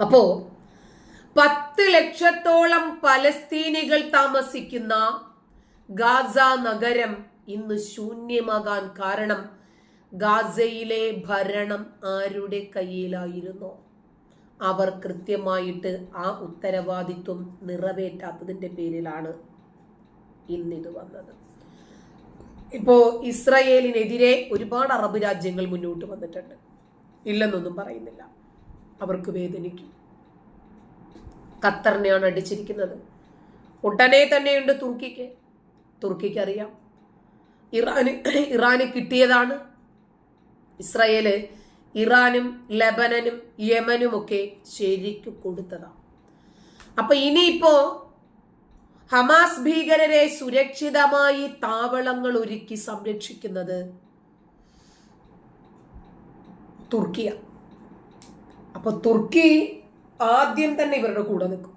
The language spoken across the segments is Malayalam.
അപ്പോ പത്ത് ലക്ഷത്തോളം പലസ്തീനികൾ താമസിക്കുന്ന ഗാസ നഗരം ഇന്ന് ശൂന്യമാകാൻ കാരണം ഗാസയിലെ ഭരണം ആരുടെ കയ്യിലായിരുന്നു? അവർ കൃത്യമായിട്ട് ആ ഉത്തരവാദിത്വം നിറവേറ്റാത്തതിന്റെ പേരിലാണ് ഇന്നിത് വന്നത്. ഇപ്പോ ഇസ്രയേലിനെതിരെ ഒരുപാട് അറബ് രാജ്യങ്ങൾ മുന്നോട്ട് വന്നിട്ടുണ്ട്. ഇല്ലെന്നൊന്നും പറയുന്നില്ല. അവർക്ക് വേദനിക്കും. ഖത്തറിനെയാണ് അടിച്ചിരിക്കുന്നത്. ഉടനെ തന്നെയുണ്ട് തുർക്കിക്ക്. തുർക്കിക്ക് അറിയാം ഇറാന് ഇറാന് കിട്ടിയതാണ്. ഇസ്രയേൽ ഇറാനും ലബനനും യമനും ഒക്കെ ശരിക്കു കൊടുത്തതാണ് അപ്പൊ ഇനിയിപ്പോ ഹമാസ് ഭീകരരെ സുരക്ഷിതമായി താവളങ്ങൾ ഒരുക്കി സംരക്ഷിക്കുന്നത് തുർക്കിയ. അപ്പൊ തുർക്കി ആദ്യം തന്നെ ഇവരുടെ കൂടെ നിൽക്കും.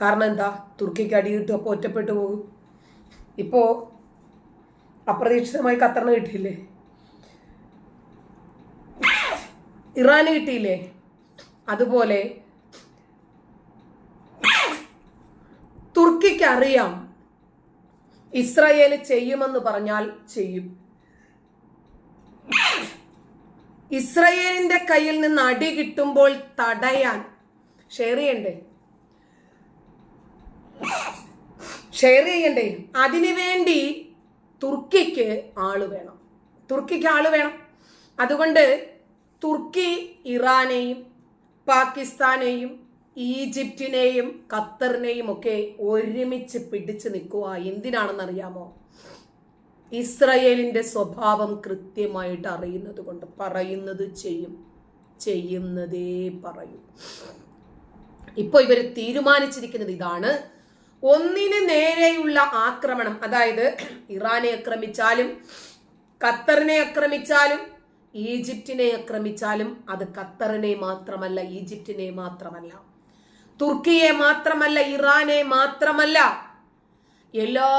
കാരണം എന്താ? തുർക്കിക്ക് അടി കിട്ടും അപ്പോൾ ഒറ്റപ്പെട്ടു പോകും. ഇപ്പോ അപ്രതീക്ഷിതമായി ഖത്തറിന് കിട്ടിയില്ലേ? ഇറാന് കിട്ടിയില്ലേ? അതുപോലെ തുർക്കിക്ക് അറിയാം ഇസ്രായേൽ ചെയ്യുമെന്ന് പറഞ്ഞാൽ ചെയ്യും. ഇസ്രയേലിന്റെ കയ്യിൽ നിന്ന് അടി കിട്ടുമ്പോൾ തടയാൻ. ഷെയർ ചെയ്യണ്ടേ? ഷെയർ ചെയ്യണ്ടേ? അതിനുവേണ്ടി തുർക്കിക്ക് ആൾ വേണം. തുർക്കിക്ക് ആൾ വേണം. അതുകൊണ്ട് തുർക്കി ഇറാനെയും പാകിസ്ഥാനെയും ഈജിപ്തിനെയും ഖത്തറിനെയും ഒക്കെ ഒരുമിച്ച് പിടിച്ചു നിൽക്കുക. എന്തിനാണെന്നറിയാമോ? ഇസ്രയേലിന്റെ സ്വഭാവം കൃത്യമായിട്ട് അറിയുന്നത് കൊണ്ട് പറയുന്നത് ചെയ്യും. ചെയ്യുന്നതേ പറയും. ഇപ്പൊ ഇവർ തീരുമാനിച്ചിരിക്കുന്നത് ഇതാണ്. ഒന്നിന് നേരെയുള്ള ആക്രമണം അതായത് ഇറാനെ ആക്രമിച്ചാലും ഖത്തറിനെ ആക്രമിച്ചാലും ഈജിപ്റ്റിനെ ആക്രമിച്ചാലും അത് ഖത്തറിനെ മാത്രമല്ല ഈജിപ്തിനെ മാത്രമല്ല തുർക്കിയെ മാത്രമല്ല ഇറാനെ മാത്രമല്ല എല്ലാ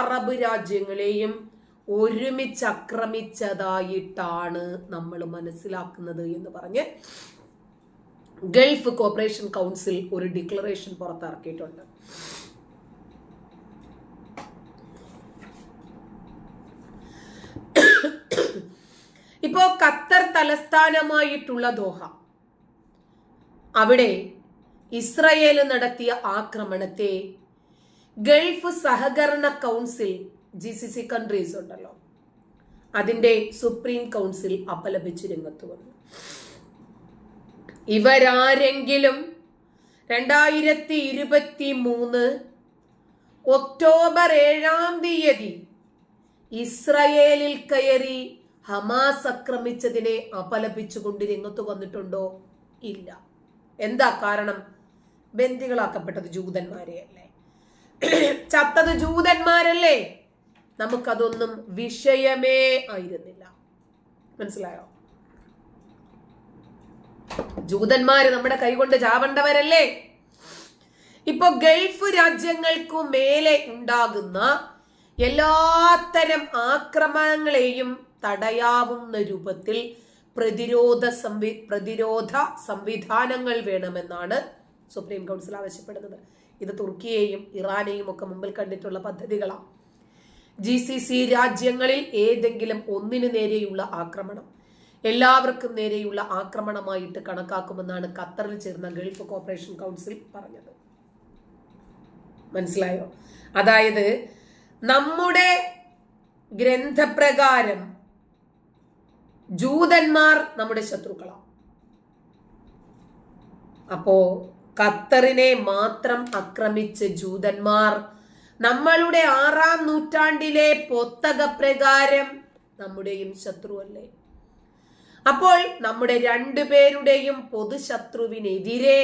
അറബ് രാജ്യങ്ങളെയും ഒരുമിച്ച് ആക്രമിച്ചതായിട്ടാണ് നമ്മൾ മനസ്സിലാക്കുന്നത് എന്ന് പറഞ്ഞ് ഗൾഫ് കോപ്പറേഷൻ കൗൺസിൽ ഒരു ഡിക്ലറേഷൻ പുറത്തിറക്കിയിട്ടുണ്ട്. ഇപ്പോ ഖത്തർ തലസ്ഥാനമായിട്ടുള്ള ദോഹ. അവിടെ ഇസ്രയേൽ നടത്തിയ ആക്രമണത്തെ ഗൾഫ് സഹകരണ Council G C C countries ഉണ്ടല്ലോ. അതിന്റെ സുപ്രീം കൗൺസിൽ അപലപിച്ച് രംഗത്ത് വന്നു. ഇവരാരെങ്കിലും രണ്ടായിരത്തി ഇരുപത്തി മൂന്ന് ഒക്ടോബർ ഏഴാം തീയതി ഇസ്രയേലിൽ കയറി ഹമാസ് ആക്രമിച്ചതിനെ അപലപിച്ചുകൊണ്ട് രംഗത്ത് വന്നിട്ടുണ്ടോ? ഇല്ല. എന്താ കാരണം? ബന്ദികളാക്കപ്പെട്ടത് ജൂതന്മാരെയല്ലേ? ചത്തത് ജൂതന്മാരല്ലേ? നമുക്കതൊന്നും വിഷയമേ ആയിരുന്നില്ല. മനസ്സിലായോ? ജൂതന്മാര് നമ്മുടെ കൈകൊണ്ട് ചാവണ്ടവരല്ലേ? ഇപ്പൊ ഗൾഫ് രാജ്യങ്ങൾക്കു മേലെ ഉണ്ടാകുന്ന എല്ലാത്തരം ആക്രമണങ്ങളെയും തടയാവുന്ന രൂപത്തിൽ പ്രതിരോധ സംവി പ്രതിരോധ സംവിധാനങ്ങൾ വേണമെന്നാണ് സുപ്രീം കൗൺസിൽ ആവശ്യപ്പെടുന്നത്. ഇത് തുർക്കിയെയും ഇറാനെയും ഒക്കെ മുമ്പിൽ കണ്ടിട്ടുള്ള പദ്ധതികളാണ് ജി സി സി രാജ്യങ്ങളിൽ ഏതെങ്കിലും ഒന്നിനു നേരെയുള്ള ആക്രമണം. എല്ലാവർക്കും നേരെയുള്ള ആക്രമണമായിട്ട് കണക്കാക്കുമെന്നാണ് ഖത്തറിൽ ചേർന്ന ഗൾഫ് കോർപ്പറേഷൻ കൗൺസിൽ പറഞ്ഞത്. മനസ്സിലായോ? അതായത് നമ്മുടെ ഗ്രന്ഥപ്രകാരം ജൂതന്മാർ നമ്മുടെ ശത്രുക്കളാണ് അപ്പോ ഖത്തറിനെ മാത്രം ആക്രമിച്ച ജൂതന്മാർ. നമ്മളുടെ ആറാം നൂറ്റാണ്ടിലെ പൊത്തക പ്രകാരം നമ്മുടെയും ശത്രുവല്ലേ? അപ്പോൾ നമ്മുടെ രണ്ടുപേരുടെയും പൊതുശത്രുവിനെതിരെ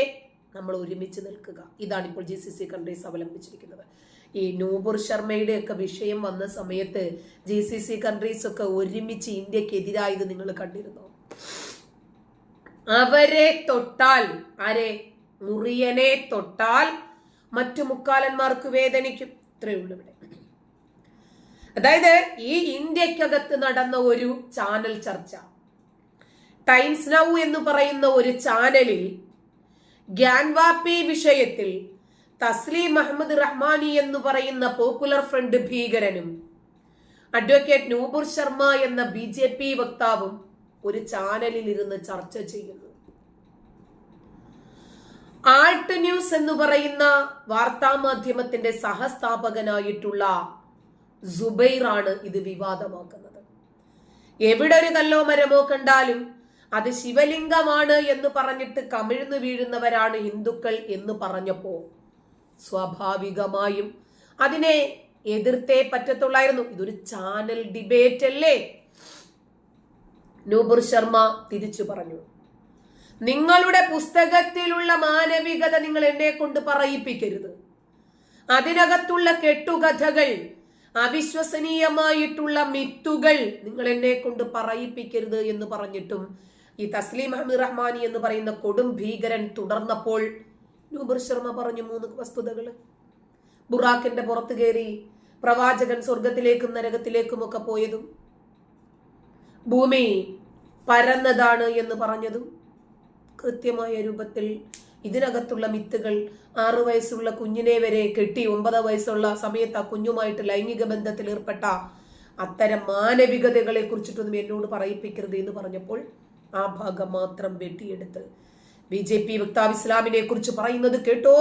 നമ്മൾ ഒരുമിച്ച് നിൽക്കുക. ഇതാണ് ഇപ്പോൾ ജി സി സി കൺട്രീസ് അവലംബിച്ചിരിക്കുന്നത് ഈ നൂപുർ ശർമ്മയുടെ ഒക്കെ വിഷയം വന്ന സമയത്ത് ജി സി സി കൺട്രീസ് ഒക്കെ ഒരുമിച്ച് ഇന്ത്യക്കെതിരായത് നിങ്ങൾ കണ്ടിരുന്നോ? അവരെ തൊട്ടാൽ ആരെ? മുറിയനെ തൊട്ടാൽ മറ്റു മുക്കാലന്മാർക്ക് വേദനിക്കും. ഇത്രയേ ഉള്ളൂ ഇവിടെ. അതായത് ഈ ഇന്ത്യക്കകത്ത് നടന്ന ഒരു ചാനൽ ചർച്ച. ടൈംസ് നൗ എന്ന് പറയുന്ന ഒരു ചാനലിൽ ഗ്യാൻവാപ്പി വിഷയത്തിൽ തസ്ലീം അഹമ്മദ് റഹ്മാനി എന്ന് പറയുന്ന പോപ്പുലർ ഫ്രണ്ട് ഭീകരനും അഡ്വക്കേറ്റ് നൂപുർ ശർമ്മ എന്ന ബി വക്താവും ഒരു ചാനലിൽ ഇരുന്ന് ചർച്ച ചെയ്യുന്നു. ആൾട്ട് ന്യൂസ് എന്ന് പറയുന്ന വാർത്താമാധ്യമത്തിന്റെ സഹസ്ഥാപകനായിട്ടുള്ള സുബൈറാണ് ഇത് വിവാദമാക്കുന്നത്. എവിടെ ഒരു കല്ലോ മരമോ കണ്ടാലും അത് ശിവലിംഗമാണ് എന്ന് പറഞ്ഞിട്ട് കമിഴ്ന്നു വീഴുന്നവരാണ് ഹിന്ദുക്കൾ എന്ന് പറഞ്ഞപ്പോ സ്വാഭാവികമായും അതിനെ എതിർത്തേ പറ്റത്തുള്ളായിരുന്നു. ഇതൊരു ചാനൽ ഡിബേറ്റ് അല്ലേ നൂബുർ ശർമ്മ തിരിച്ചു പറഞ്ഞു. നിങ്ങളുടെ പുസ്തകത്തിലുള്ള മാനവികത നിങ്ങൾ എന്നെ കൊണ്ട് പറയിപ്പിക്കരുത്. അതിനകത്തുള്ള കെട്ടുകഥകൾ അവിശ്വസനീയമായിട്ടുള്ള മിത്തുകൾ നിങ്ങൾ എന്നെ കൊണ്ട് പറയിപ്പിക്കരുത് എന്ന് പറഞ്ഞിട്ടും ഈ തസ്ലീം അഹമ്മദ് റഹ്മാനി എന്ന് പറയുന്ന കൊടും ഭീകരൻ തുടർന്നപ്പോൾ നൂബർ ശർമ്മ പറഞ്ഞു മൂന്ന് വസ്തുതകൾ ബുറാഖിന്റെ പുറത്ത് കയറി പ്രവാചകൻ സ്വർഗത്തിലേക്കും നരകത്തിലേക്കും ഒക്കെ പോയതും ഭൂമി പരന്നതാണ് എന്ന് പറഞ്ഞതും കൃത്യമായ രൂപത്തിൽ ഇതിനകത്തുള്ള മിത്തുകൾ ആറു വയസ്സുള്ള കുഞ്ഞിനെ വരെ കെട്ടി ഒമ്പത് വയസ്സുള്ള സമയത്ത് ആ കുഞ്ഞുമായിട്ട് ലൈംഗിക ബന്ധത്തിൽ ഏർപ്പെട്ട അത്തരം മാനവികതകളെ കുറിച്ചിട്ടൊന്നും എന്നോട് പറയിപ്പിക്കരുത് എന്ന് പറഞ്ഞപ്പോൾ ആ ഭാഗം മാത്രം വെട്ടിയെടുത്ത് ബി ജെ പി വക്താവ് ഇസ്ലാമിനെ കുറിച്ച് പറയുന്നത് കേട്ടോ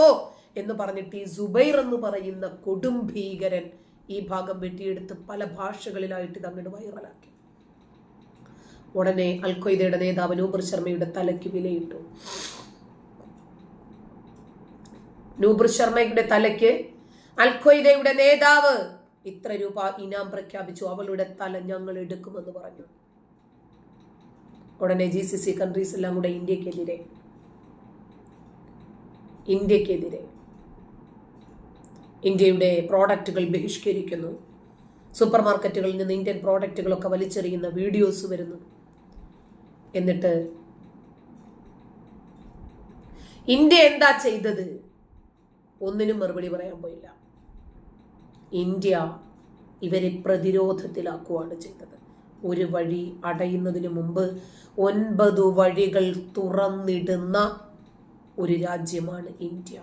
എന്ന് പറഞ്ഞിട്ട് ഈ സുബൈർ എന്ന് പറയുന്ന കൊടും ഭീകരൻ ഈ ഭാഗം വെട്ടിയെടുത്ത് പല ഭാഷകളിലായിട്ട് ഇത് അങ്ങോട്ട് വൈറലാക്കി ഉടനെ അൽഖ്വയ്ദയുടെ നേതാവ് നൂബർ ശർമ്മയുടെ തലയ്ക്ക് വിലയിട്ടു. നൂബർ ശർമ്മയുടെ തലയ്ക്ക് അൽഖ്വയ്ദയുടെ നേതാവ് ഇത്ര രൂപ ഇനാം പ്രഖ്യാപിച്ചു അവളുടെ തല ഞങ്ങൾ എടുക്കുമെന്ന് പറഞ്ഞു. ഉടനെ ജി സി സി കൺട്രീസ് എല്ലാം കൂടെ ഇന്ത്യക്കെതിരെ. ഇന്ത്യക്കെതിരെ. ഇന്ത്യയുടെ പ്രോഡക്റ്റുകൾ ബഹിഷ്കരിക്കുന്നു. സൂപ്പർ മാർക്കറ്റുകളിൽ നിന്ന് ഇന്ത്യൻ പ്രോഡക്റ്റുകളൊക്കെ വലിച്ചെറിയുന്ന വീഡിയോസ് വരുന്നു. എന്നിട്ട്? ഇന്ത്യ എന്താ ചെയ്തത്? ഒന്നിനും മറുപടി പറയാൻ പോയില്ല. ഇന്ത്യ ഇവരെ പ്രതിരോധത്തിലാക്കുകയാണ് ചെയ്തത്. ഒരു വഴി അടയുന്നതിന് മുമ്പ് ഒൻപത് വഴികൾ തുറന്നിടുന്ന ഒരു രാജ്യമാണ് ഇന്ത്യ.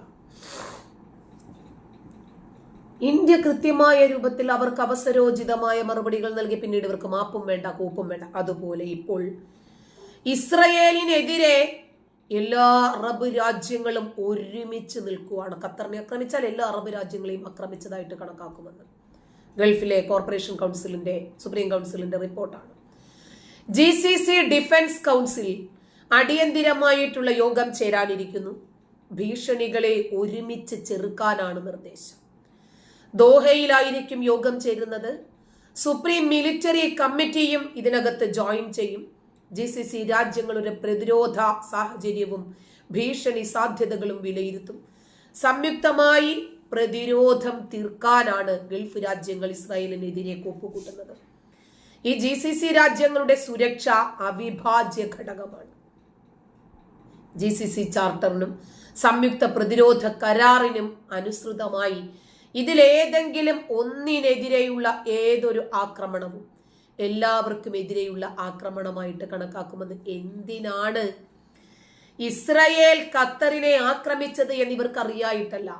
ഇന്ത്യ കൃത്യമായ രൂപത്തിൽ അവർക്ക് അവസരോചിതമായ മറുപടികൾ നൽകി പിന്നീട് ഇവർക്ക് മാപ്പും വേണ്ട കൂപ്പും വേണ്ട. അതുപോലെ ഇപ്പോൾ ഇസ്രയേലിനെതിരെ എല്ലാ അറബ് രാജ്യങ്ങളും ഒരുമിച്ച് നിൽക്കുവാണ്. ഖത്തറിനെ ആക്രമിച്ചാൽ എല്ലാ അറബ് രാജ്യങ്ങളെയും ആക്രമിച്ചതായിട്ട് കണക്കാക്കുമെന്ന്. ഗൾഫിലെ കോർപ്പറേഷൻ കൗൺസിലിന്റെ സുപ്രീം കൗൺസിലിന്റെ റിപ്പോർട്ടാണ്. G C C defence council അടിയന്തിരമായിട്ടുള്ള യോഗം ചേരാനിരിക്കുന്നു. ഭീഷണികളെ ഒരുമിച്ച് ചെറുക്കാനാണ് നിർദ്ദേശം. ദോഹയിലായിരിക്കും യോഗം ചേരുന്നത്. സുപ്രീം മിലിറ്ററി കമ്മിറ്റിയും ഇതിനകത്ത് ജോയിൻ ചെയ്യും. ജി സി സി രാജ്യങ്ങളുടെ പ്രതിരോധ സാഹചര്യവും ഭീഷണി സാധ്യതകളും വിലയിരുത്തും. സംയുക്തമായി പ്രതിരോധം തീർക്കാനാണ് ഗൾഫ് രാജ്യങ്ങൾ ഇസ്രായേലിനെതിരെ കൂട്ടുന്നത് ഈ ജി സി സി രാജ്യങ്ങളുടെ സുരക്ഷ അവിഭാജ്യ ഘടകമാണ്. ജി സി സി ചാർട്ടറിനും സംയുക്ത പ്രതിരോധ കരാറിനും അനുസൃതമായി ഇതിലേതെങ്കിലും ഒന്നിനെതിരെയുള്ള ഏതൊരു ആക്രമണവും എല്ലാവർക്കും എതിരെയുള്ള ആക്രമണമായിട്ട് കണക്കാക്കുമെന്ന് എന്തിനാണ് ഇസ്രയേൽ ഖത്തറിനെ ആക്രമിച്ചത് എന്നിവർക്ക് അറിയായിട്ടല്ല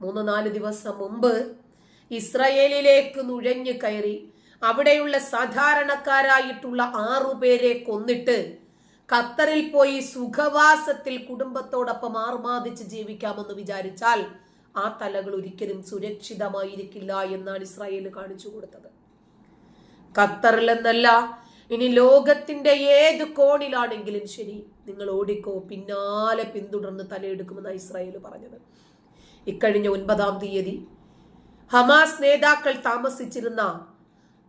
മൂന്ന് നാല് ദിവസം മുമ്പ് ഇസ്രയേലിലേക്ക് നുഴഞ്ഞു കയറി അവിടെയുള്ള സാധാരണക്കാരായിട്ടുള്ള ആറുപേരെ കൊന്നിട്ട് ഖത്തറിൽ പോയി സുഖവാസത്തിൽ കുടുംബത്തോടൊപ്പം ആർമാദിച്ച് ജീവിക്കാമെന്ന് വിചാരിച്ചാൽ ആ തലകൾ ഒരിക്കലും സുരക്ഷിതമായിരിക്കില്ല എന്നാണ് ഇസ്രായേൽ കാണിച്ചു കൊടുത്തത്. ഖത്തറിൽ എന്നല്ല ഇനി ലോകത്തിന്റെ ഏത് കോണിലാണെങ്കിലും ശരി നിങ്ങൾ ഓടിക്കോ പിന്നാലെ പിന്തുടർന്ന് തലയെടുക്കുമെന്ന് ഇസ്രായേൽ പറഞ്ഞത്. ഇക്കഴിഞ്ഞ ഒൻപതാം തീയതി ഹമാസ് നേതാക്കൾ താമസിച്ചിരുന്ന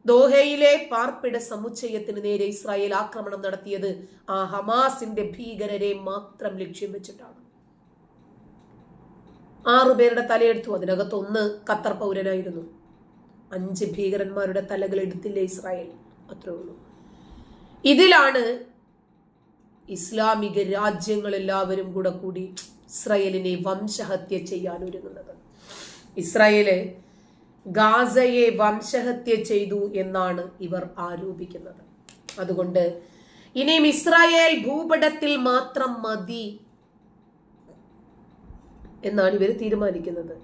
ദോഹയിലെ പാർപ്പിട സമുച്ചയത്തിന് നേരെ ഇസ്രായേൽ ആക്രമണം നടത്തിയത് ആ ഹമാസിന്റെ ഭീകരരെ മാത്രം ലക്ഷ്യം വെച്ചിട്ടാണ്. ആറുപേരുടെ തലയെടുത്തു അതിനകത്ത് ഒന്ന് ഖത്തർ പൗരനായിരുന്നു. അഞ്ച് ഭീകരന്മാരുടെ തലകൾ എടുത്തില്ല ഇസ്രായേൽ? അത്രേ ഉള്ളൂ. ഇതിലാണ് ഇസ്ലാമിക രാജ്യങ്ങളെല്ലാവരും കൂടെ കൂടി ഇസ്രായേലിനെ വംശഹത്യ ചെയ്യാൻ ഒരുങ്ങുന്നത്. ഇസ്രായേൽ ഗാസയെ വംശഹത്യ ചെയ്തു എന്നാണ് ഇവർ ആരോപിക്കുന്നത്. അതുകൊണ്ട് ഇനിയും ഇസ്രായേൽ ഭൂപടത്തിൽ മാത്രം മതി എന്നാണ് ഇവർ തീരുമാനിക്കുന്നത്.